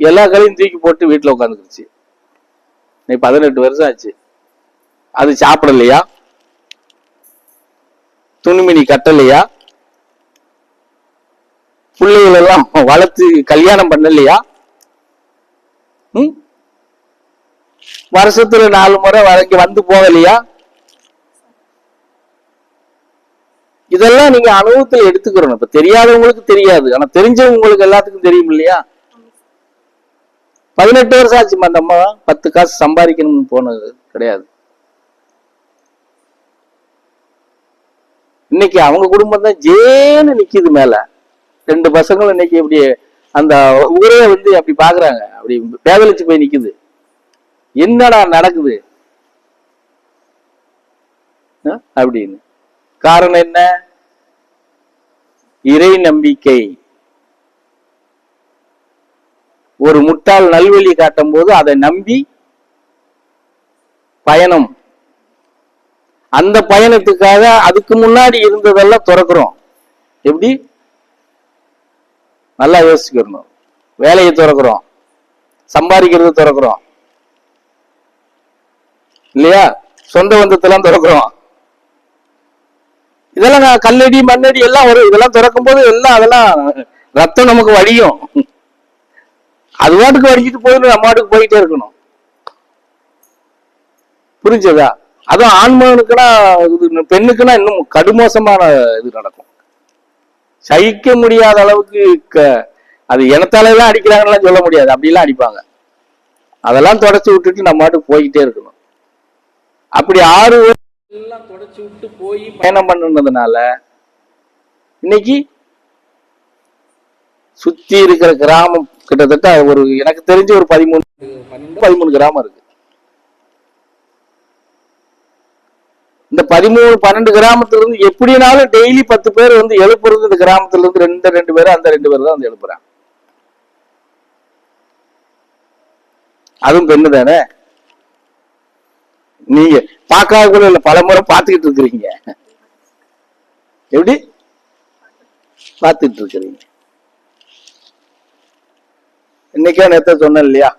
எல்லா கலையும் தூக்கி போட்டு வீட்டில் உட்காந்துருச்சு நீ பதினெட்டு வருஷம் ஆச்சு. அது சாப்பிடலையா? துணிமணி கட்டலையா? பிள்ளைகளெல்லாம் வளர்த்து கல்யாணம் பண்ணலையா? ம்? வருஷத்துல நாலு முறை வரைக்கும் வந்து போகலையா? இதெல்லாம் நீங்க அனுபவத்துல எடுத்துக்கிறோம் இப்ப தெரியாதவங்களுக்கு தெரியாது. ஆனா தெரிஞ்சவங்களுக்கு எல்லாத்துக்கும் தெரியும் இல்லையா? பதினெட்டு வருஷம் ஆச்சு அந்த அம்மா பத்து காசு சம்பாதிக்கணும்னு போனது கிடையாது. இன்னைக்கு அவங்க குடும்பம் தான் ஜேன்னு நிக்குது மேல. ரெண்டு பசங்களும் இன்னைக்கு இப்படி அந்த ஊரே வந்து அப்படி பாக்குறாங்க. அப்படி பேதலிச்சு போய் நிக்குது. என்னடா நடக்குது? அப்படின்னு. காரணம் என்ன? இறை நம்பிக்கை. ஒரு முட்டாள் நல்வழி காட்டும் போது அதை நம்பி பயணம். அந்த பயணத்துக்காக அதுக்கு முன்னாடி இருந்ததெல்லாம் திறக்கிறோம். எப்படி? நல்லா யோசிக்கணும். வேலையை திறக்கிறோம். சம்பாதிக்கிறது திறக்கிறோம். இல்லையா? சொந்த பந்தத்தெல்லாம் திறக்கிறோம். இதெல்லாம் கல்லடி மண்ணடி எல்லாம் வரும் இதெல்லாம் திறக்கும் போது எல்லாம் அதெல்லாம் ரத்தம் நமக்கு வழியும். அது பாட்டுக்கு வடிச்சிட்டு போயிடணும் நம்ம பாட்டுக்கு போயிட்டே இருக்கணும். புரிஞ்சதா? அதுவும் ஆண்மகனுக்குன்னா இது பெண்ணுக்குன்னா இன்னும் கடுமோசமான இது நடக்கும். சகிக்க முடியாத அளவுக்கு க- அது இனத்தாலெல்லாம் அடிக்கிறாங்கலாம் சொல்ல முடியாது. அப்படிலாம் அடிப்பாங்க. அதெல்லாம் தொடச்சி விட்டுட்டு நம்ம பாட்டுக்கு போய்கிட்டே இருக்கணும். அப்படி ஆறு எல்லாம் தொடச்சி விட்டு போய் பயணம் பண்ணுனதுனால இன்னைக்கு சுத்தி இருக்கிற கிராமம் கிட்டத்தட்ட ஒரு எனக்கு தெரிஞ்ச ஒரு பதிமூணு பன்னெண்டு பதிமூணு கிராமம் இருக்கு. இந்த பதிமூணு பன்னெண்டு கிராமத்துல இருந்து எப்படினாலும் டெய்லி பத்து பேர் வந்து எழுப்புறது இந்த கிராமத்துல இருந்து ரெண்டு ரெண்டு பேர் அந்த ரெண்டு பேர் தான் வந்து எழுப்புறாங்க. அதுவும் பெண்ணு தானே? நீங்க பார்க்காத கூட இல்ல பல முறை பார்த்துக்கிட்டு இருக்கிறீங்க. எப்படி? பார்த்துட்டு இருக்கிறீங்க. இன்னைக்கே நேற்று சொன்னேன் இல்லையா?